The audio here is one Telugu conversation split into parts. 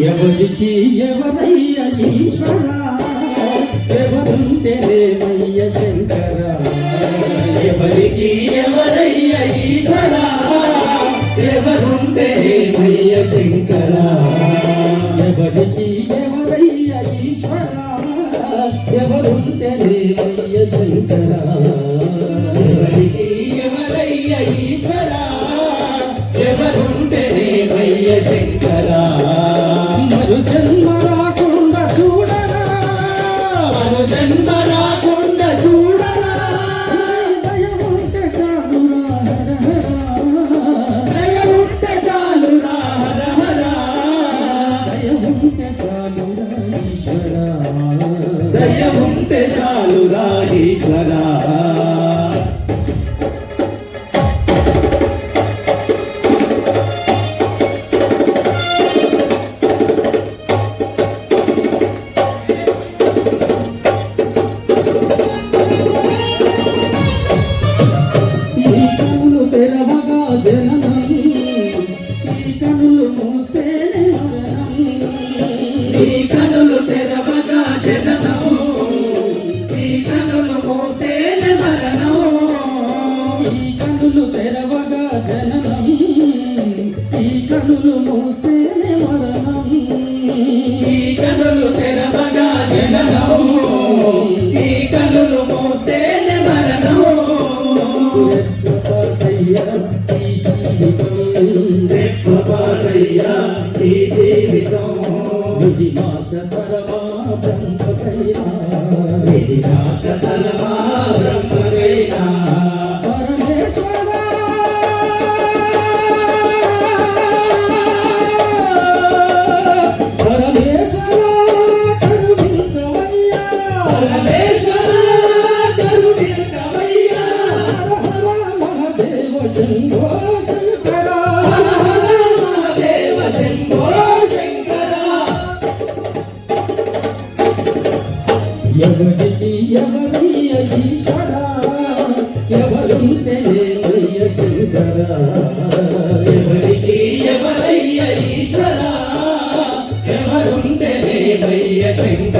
ఎవరికి ఎవరయ్య ఈశ్వర? ఎవరుంటేనేమయ్య శంకర? ఎవరికి ఎవరయ్య ఈశ్వర? ఎవరుంటేనేమయ్య శంకర? ఎవరికి ఎవరయ్య ఈశ్వర? ఎవరుంటేనేమయ్య శంకర? శంకర మరు జన్మ రాకుండా చూడరా మరు జన్మ కనులు తెరవగా జననం. ఈ కనులు మూస్తేనే మరణం. ఈ కనులు తెరవగా జననం. ఈ కనులు మోస్తేనే మరణం. రెప్పపాటయ్యా ఈ జీవితం. రెప్పపాటయ్యా ఈ జీవితం. బ్రహ్మకైనా ఎవరికి ఎవరయ్య ఈశ్వర ఎవరుంటేనేమయ్య శంకర ఎవరికి ఎవరయ్య ఈశ్వర ఎవరుంటేనేమయ్య శంకర?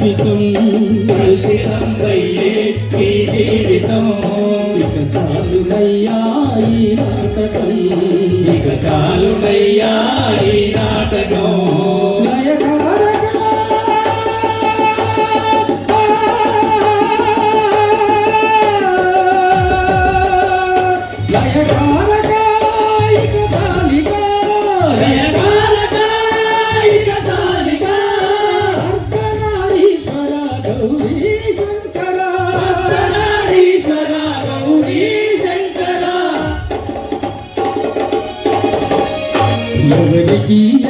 జీవితం కలుషితంబయ్యే ఈ జీవితం. ఇక చాలునయ్యా ఈ నాటకం. ఇక చాలునయ్యా ఈ నాటకం. ఎవరికి ఎవరయ్య